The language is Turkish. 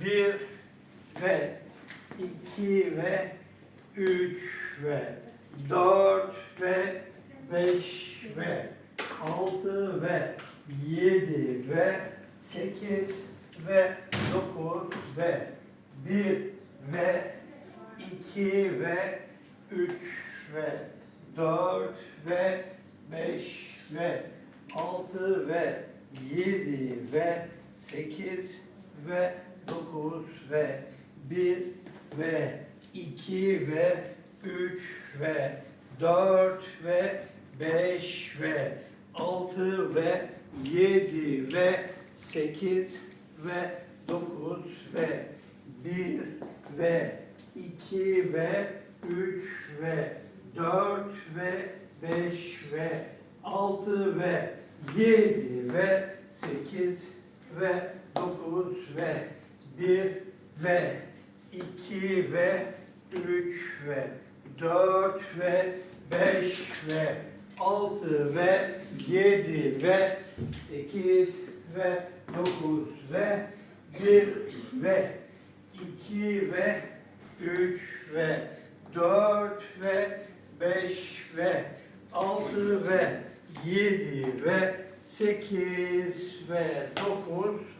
bir ve iki ve üç ve dört ve beş ve altı ve yedi ve sekiz ve dokuz ve bir ve iki ve üç ve dört ve beş ve altı ve yedi ve sekiz ve dokuz ve bir ve iki ve üç ve dört ve beş ve altı ve yedi ve sekiz ve dokuz ve bir ve iki ve üç ve dört ve beş ve altı ve yedi ve sekiz ve dokuz ve bir ve iki ve üç ve dört ve beş ve altı ve yedi ve sekiz ve dokuz ve bir ve iki ve üç ve dört ve beş ve altı ve yedi ve sekiz ve dokuz ve